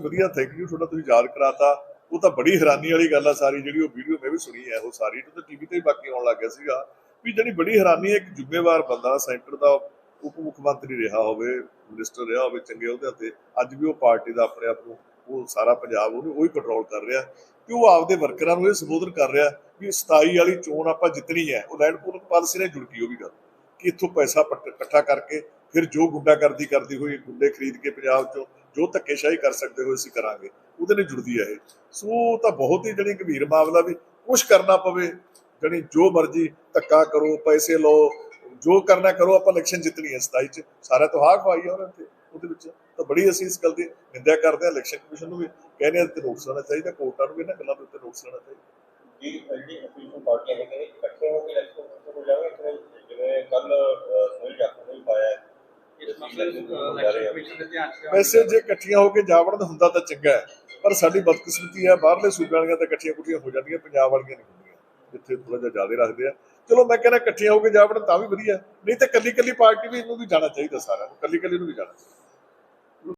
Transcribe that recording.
ਵਧੀਆ thank you, ਤੁਹਾਡਾ ਤੁਸੀਂ ਯਾਦ ਕਰਾਤਾ। ਉਹ ਤਾਂ ਬੜੀ ਹੈਰਾਨੀ ਵਾਲੀ ਗੱਲ ਆ ਸਾਰੀ, ਜਿਹੜੀ ਉਹ ਵੀਡੀਓ ਮੈਂ ਵੀ ਸੁਣੀ ਹੈ ਉਹ ਸਾਰੀ। ਤਾਂ ਟੀਵੀ ਤੇ ਵੀ ਬਾਕੀ ਆਉਣ ਲੱਗ ਗਿਆ ਸੀਗਾ। ਵੀ ਜਿਹੜੀ ਬੜੀ ਹੈਰਾਨੀ ਹੈ ਕਿ ਜ਼ਿੰਮੇਵਾਰ ਬੰਦਾ ਸੈਂਟਰ ਦਾ ਉਪ ਮੁੱਖ ਮੰਤਰੀ ਰਿਹਾ ਹੋਵੇ ਮਿਨਿਸਟਰ ਰਿਹਾ ਹੋਵੇ, ਚੰਗੇ ਉਹਦੇ ਤੇ, ਅੱਜ ਵੀ ਉਹ ਪਾਰਟੀ ਦਾ ਆਪਣੇ ਆਪ ਨੂੰ, ਉਹ ਸਾਰਾ ਪੰਜਾਬ ਉਹਨੂੰ ਉਹੀ ਕੰਟਰੋਲ ਕਰ ਰਿਹਾ। ਕਿ ਉਹ ਆਪਦੇ ਵਰਕਰਾਂ ਨੂੰ ਇਹ ਸੰਬੋਧਨ ਕਰ ਰਿਹਾ ਵੀ 27 ਵਾਲੀ ਚੋਣ ਆਪਾਂ ਜਿੱਤਣੀ ਹੈ ਉਹ ਲੈਂਡ ਪੂਲਿੰਗ ਪਾਲਿਸੀ ਨੇ ਜੁੜ ਗਈ ਉਹ ਵੀ ਗੱਲ। ਕਿ ਇੱਥੋਂ ਪੈਸਾ ਇਕੱਠਾ ਕਰਕੇ, ਫਿਰ ਜੋ ਗੁੰਡਾਗਰਦੀ ਕਰਦੀ ਹੋਈ, ਗੁੰਡੇ ਖਰੀਦ ਕੇ ਪੰਜਾਬ ਚੋਂ ਜੋ ਧੱਕੇਸ਼ਾਹੀ ਕਰ ਸਕਦੇ ਹੋਏ ਅਸੀਂ ਕਰਾਂਗੇ, ਉਹਦੇ ਨਾਲ ਜੁੜਦੀ ਹੈ ਇਹ। ਸੋ ਤਾਂ ਬਹੁਤ ਹੀ ਜਿਹੜੀ ਗੰਭੀਰ ਮਾਮਲਾ ਵੀ ਕੁਝ ਕਰਨਾ ਪਵੇ ਜਿਹੜੀ ਜੋ ਮਰਜ਼ੀ ਧੱਕਾ ਕਰੋ, ਪੈਸੇ ਲਓ, ਜੋ ਕਰਨਾ ਕਰੋ, ਆਪਾਂ ਇਲੈਕਸ਼ਨ ਜਿੱਤਣੀ ਹੈ 27 ਚ। ਸਾਰਾ ਤੋਂ ਖਵਾਈ ਆ ਉਹਨਾਂ ਤੇ ਉਹਦੇ ਵਿੱਚ। ਤਾਂ ਬੜੀ ਅਸੀਂ ਇਸ ਗੱਲ ਦੀ ਨਿੰਦਿਆ ਕਰਦੇ ਹਾਂ ਇਲੈਕਸ਼ਨ ਕਮਿਸ਼ਨ ਨੂੰ ਵੀ ਕਹਿੰਦੇ ਹਾਂ ਤੇ ਨੋਟਿਸ ਲੈਣਾ ਚਾਹੀਦਾ, ਕੋਰਟਾਂ ਨੂੰ ਵੀ ਇਹਨਾਂ ਗੱਲਾਂ ਦੇ ਉੱਤੇ ਨੋਟਿਸ ਲੈਣਾ ਚਾਹੀਦਾ। ਜੀ ਜਿਹੜੀ ਅਪੀਲ ਪਾਰਟੀਆਂ ਹੈਗੀਆਂ ਨੇ ਇਕੱਠੇ ਹੋ ਕੇ ਇਲੈਕਸ਼ਨ ਹੋ ਜਾਵੇ ਜਿਵੇਂ ਕੱਲ ਸੁਨੀਲ ਜਾਖੜ ਵੈਸੇ ਜੇ ਇਕੱਠੀਆਂ ਹੋ ਕੇ ਜਾਵੜਨ ਹੁੰਦਾ ਤਾਂ ਚੰਗਾ ਹੈ ਪਰ ਸਾਡੀ ਬਦਕਿਸਮਤੀ ਹੈ ਬਾਹਰਲੇ ਸੂਬਿਆਂ ਵਾਲੀਆਂ ਤਾਂ ਇਕੱਠੀਆਂ ਕੁੱਠੀਆਂ ਹੋ ਜਾਂਦੀਆਂ ਪੰਜਾਬ ਵਾਲੀਆਂ ਨਹੀਂ ਹੁੰਦੀਆਂ ਜਿੱਥੇ ਥੋੜਾ ਜਿਹਾ ਜ਼ਿਆਦਾ ਰੱਖਦੇ ਆ। ਚਲੋ ਮੈਂ ਕਹਿੰਦਾ ਇਕੱਠੀਆਂ ਹੋ ਕੇ ਜਾਵੜਨ ਤਾਂ ਵੀ ਵਧੀਆ ਨਹੀਂ ਤਾਂ ਕੱਲੀ ਕੱਲੀ ਪਾਰਟੀ ਵੀ ਇਹਨੂੰ ਵੀ ਜਾਣਾ ਚਾਹੀਦਾ ਸਾਰਿਆਂ ਨੂੰ ਕੱਲੀ ਕੱਲੀ ਨੂੰ ਵੀ ਜਾਣਾ ਚਾਹੀਦਾ।